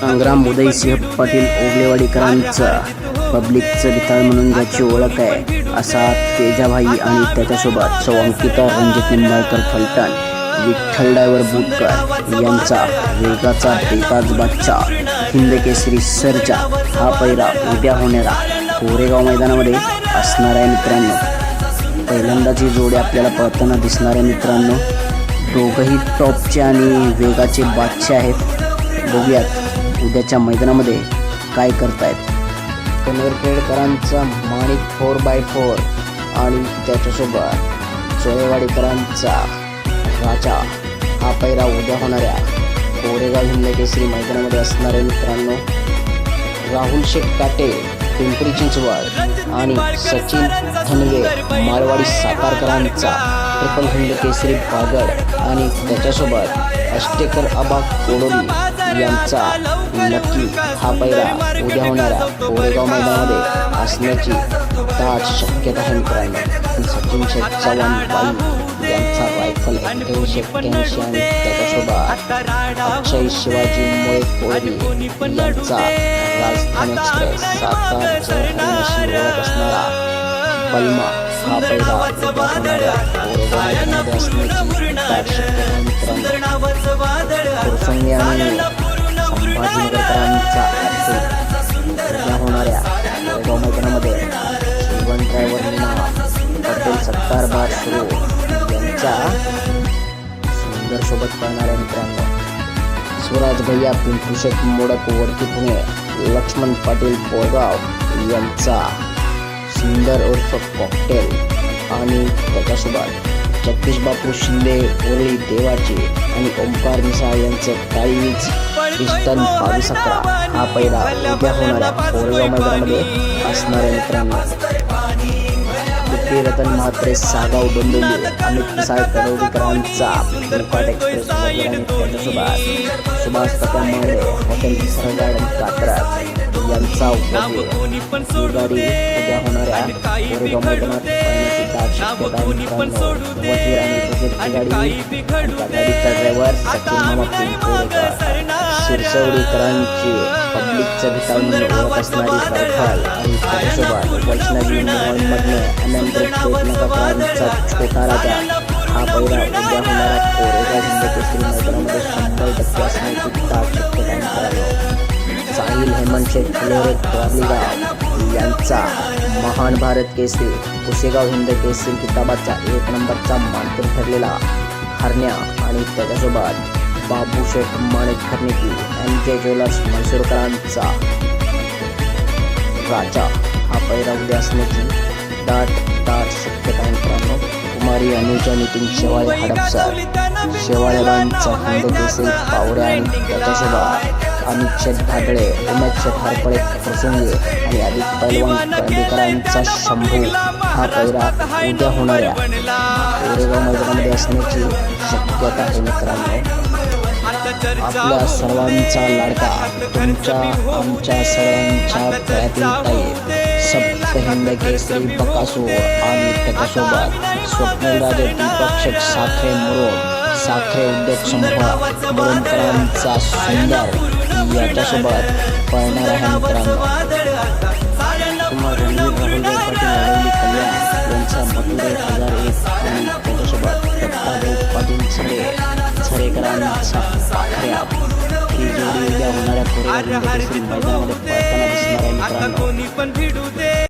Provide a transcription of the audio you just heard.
संग्राम उदयसिंह पाटील ओगलेवाडीकरांचा पब्लिकचं विताळ म्हणून ज्याची ओळख आहे असा तेजाभाई आणि त्याच्यासोबत सौ अंकिता रणजित निंबाळकर फलटण विठ्ठल डायवर बुटकर यांचा वेगाचा बेताज बादशा हिंदकेसरी सरजा हा पैरा उद्या होणारा कोरेगाव मैदानामध्ये असणार आहे मित्रांनो. पहिल्यांदाच ही जोडी आपल्याला पळताना दिसणार आहे मित्रांनो. दोघंही टॉपचे आणि वेगाचे बादशे आहेत. बघूयात. उद्याच्या मैदानामध्ये काय करतायत? कनरखेडकरांचा माणिक फोर बाय फोर आणि त्याच्यासोबत चोळेवाडीकरांचा राजा. हा पैरा उद्या होणाऱ्या कोरेगाव हिंदकेसरी मैदानामध्ये असणारे मित्रांनो राहुल शेख काटे पिंपरी चिंचवड आणि सचिन धनवे मारवाडी सातारकरांचा ट्रिपल हिंद केसरी बागड आणि त्याच्यासोबत अष्टेकर आबा कोडोली यांचा नक्की हा पहिला उद्या होणाऱ्या कोरेगाव मैदानामध्ये असण्याची दाट शक्यता आहे मित्रांनो. सचिन शेख चव्हाण बाई यांचा रायफल एक्क्याऐंशी एक्क्याऐंशी आणि त्याच्यासोबत अक्षय शिवाजी मुळे कोळी यांचा राजधानी एक्सप्रेस सातारचं असणारा बलमा हा पहिला उद्या होणाऱ्या कोरेगाव मैदानामध्ये असण्याची दाट शक्यता आहे मित्रांनो. फुरसंगी आणि संभाजीनगरकरांचा उद्या होणाऱ्या कोरेगाव मैदानामध्ये जीवन ड्रायव्हर पटेल सत्तार बार सुरू यांच्या सुंदर सोबत पळणार मित्रांनो स्वराज भैया पिंपरी शेठ मोडक वडकी पुणे लक्ष्मण पाटील बोरगाव यांचा सुंदर उर्फ कॉकटेल आणि त्याच्यासोबत जगदीश बापू शिंदे ओरळी देवाचे आणि ओंकार मिसाळ यांचं काळीज पिस्टन बावीस अकरा हा पहिला उद्या होणाऱ्या कोरेगाव मैदानामध्ये असणार आहे मित्रांनो. रतन म्हात्रे सागाव डोंबिवली अमित मिसाळ तडवडीकरांचा दुर्पाट एक्सप्रेस त्याच्यासोबत सुभाष. पत्यामुळे हॉटेल मिसळ गार्डन कात्रज यांचा ही गाडी उद्या होणाऱ्या कोरेगाव मैदानात दाट शक्यता आहे मित्रांनो वजीर आणि बजेटची गाडी आणि त्या गाडीचा ड्रायव्हर सचिन मामा पिंपोळकर शिरसवडीकरांची पब्लिकचं भिताळ म्हणून ओळख असणारी रायफल आणि त्याच्यासोबत वैष्णवी मोहम्मदने अनंत पेटनकरांचा छोटा राजा हा पहिला उद्या होणारा कोरेगाव हिंद केसरी मैदानामध्ये शंभर टक्के असण्याची दाट शक्यता आहे. मित्रांनो साहिल हेमंत यांचा महान भारत केसरी कुशेगाव हिंद केसरी किताबाचा एक नंबरचा मानकरी ठरलेला हरण्या आणि त्याच्यासोबत बाबू शेठ माणिक खर्निकी एम के ज्वेलर्स म्हैसूरकरांचा राजा हा पैरा उद्या असण्याची दाट दाट शक्यता आहे मित्रांनो. कुमारी अनुजा नितीन शेवाळे हडपसर शेवाळेबांचा हिंद केसरी पावड्या आणि त्याच्यासोबत अमित शेठ भागळे उमेश शेठ हरपळे प्रसंगी आणि आदित्य पैलवान कळंबीकरांचा शंभू हा पैरा उद्या होणाऱ्या कोरेगाव मैदानामध्ये असण्याची शक्यता आहे मित्रांनो. आपल्या सर्वांचा लाडका तुमच्या आमच्या सर्वांच्या प्रयत्न ताई. सप्त हिंद केसरी बकासूर आणि त्याच्यासोबत स्वप्नराजे दीपक्षक साखरे मुरुड साखरे उद्योग समूह मुरुमकरांचा सुंदर याच्यासोबत पळणार आहे मित्रांनो कुमार रणवीर पाटील यांचा मथुरे हजार एक आणि त्याच्यासोबत दत्तादेव पाटील ही जोडी उद्या होणाऱ्या मैदानामध्ये पळताना दिसणार आहे मित्रांनो. कोणी पण भिडू दे.